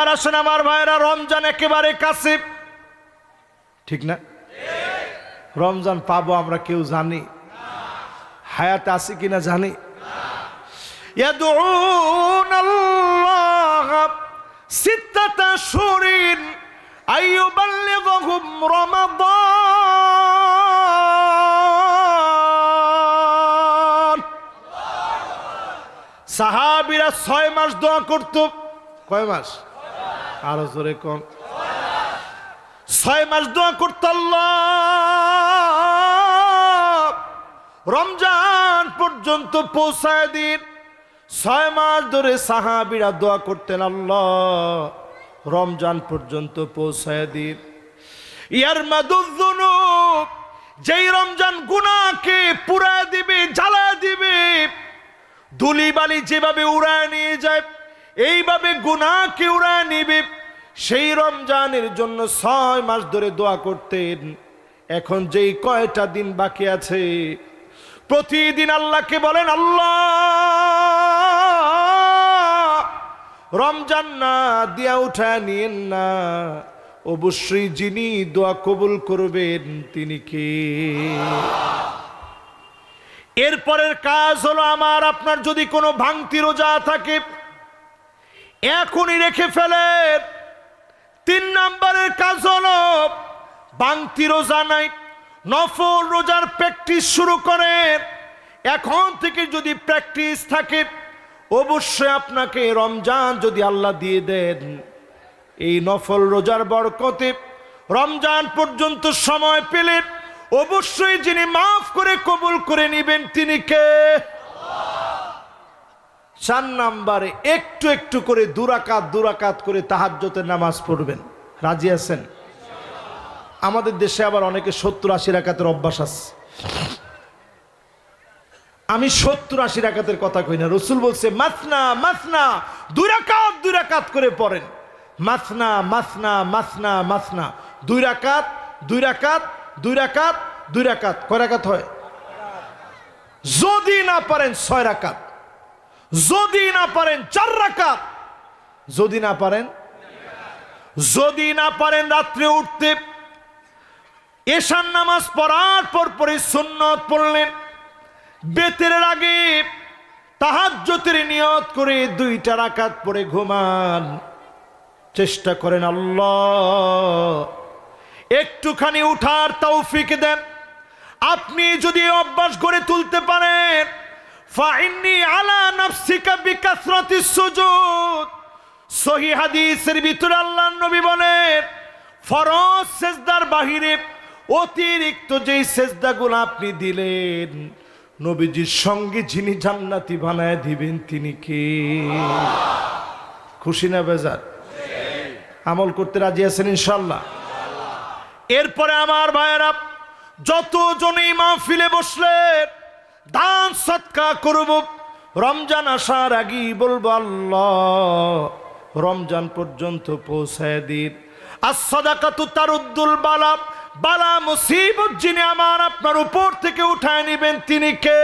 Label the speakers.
Speaker 1: এবার আসেন আমার ভাইরা, রমজান একেবারে কাছে ঠিক না? রমজান পাবো আমরা কেউ জানি? হায়াত আছে কিনা জানি? সাহাবিরা ছয় মাস দোয়া করত। কয় মাস? আরও জোরে কম। ছয় মাস দোয়া করত রমজান পর্যন্ত পৌঁছায় দিন। ছয় মাস ধরে সাহাবিরা দোয়া করতেন আল্লাহ। রমজান পর্যন্ত পৌঁছায় দিন। ইয়ার মাদুজনু যেই রমজান গুনাকে পুরায় দিবে জ্বালা দিবে, ধুলিবালি যেভাবে উড়ায় নিয়ে যায় এইভাবে গুনাহকে উড়ায় নিবে। সেই রমজানের জন্য ছয় মাস ধরে দোয়া করতেন। এখন যেই কয়টা দিন বাকি আছে, প্রতিদিন আল্লাহকে বলেন, আল্লাহ, রমজান না, দিয়া উঠায় নিয়েন না। অবশ্যই যিনি দোয়া কবুল করবেন, তিনি কে? এরপরের কাজ হলো, আমার, আপনার যদি কোনো ভাঙতি রোজা থাকে এখনই রেখে ফেলেন। তিন নম্বরের কাজ হল ভাঙতি রোজা নাই, নফল রোজার প্র্যাকটিস শুরু করেন। এখন থেকে যদি প্র্যাকটিস থাকে, অবশ্যই আপনাকে রমজান যদি আল্লাহ দিয়ে দেন, এই নফল রোজার বরকতে রমজান পর্যন্ত সময় পেলেন অবশ্যই যিনি মাফ করে কবুল করে নিবেন, তিনি কে? চার নাম্বারে একটু একটু করে দুরাকাত দুরাকাত করে তাহাজ্জতের নামাজ পড়বেন। রাজি আছেন? আমাদের দেশে আবার অনেকে সত্তর আশি রাকাতের অভ্যাস আছে। আমি সত্তর আশি রাকাতের কথা কই না। রসুল বলছে, মাসনা মাসনা দুই রাকাত দুই রাকাত করে পড়েন। মাসনা মাসনা মাসনা মাসনা। দুই রাকাত দুই রাকাত দুই রাকাত দুই রাকাত। কয় রাকাত হয়? যদি না পারেন ছয় রাকাত। যদি না পারেন চার রাকাত। যদি না পারেন? যদি না পারেন রাত্রে উঠতে। এশান নামাজ পড়ার পর পরে সুন্নত পড়লেন। বেতের আগে তাহাজ্জতের নিয়ত করে দুইটা রাকাত পরে ঘুমান। চেষ্টা করেন আল্লাহ। একটুখানি উঠার তৌফিক দেন। আপনি যদি অভ্যাস গড়ে তুলতে পারেন ফাইন্নি আলা নাফসিকা বিকাসরাতি সুজুদ। সহি হাদিসের ভিতরে আল্লাহ নবী বলেন, ফরজ সেজদার বাহিরে অতিরিক্ত যেই সেজদাগুলো আপনি দিলেন, নবীজির সঙ্গে যিনি জান্নাতি বানায় দিবেন তিনি কে? খুশি না বেজার? আমল করতে রাজি আছেন ইনশাল্লাহ এরপরে আমার ভাইয়েরা, যতজনই মাহফিলে বসলেন দান সৎকা করব। রমজান আসার আগেই বলব, আল্লাহ, রমজান পর্যন্ত পৌঁছায় দিন। আর বালা বালা মুসিবত যিনি আমার আপনার উপর থেকে উঠায় নিবেন, তিনি কে?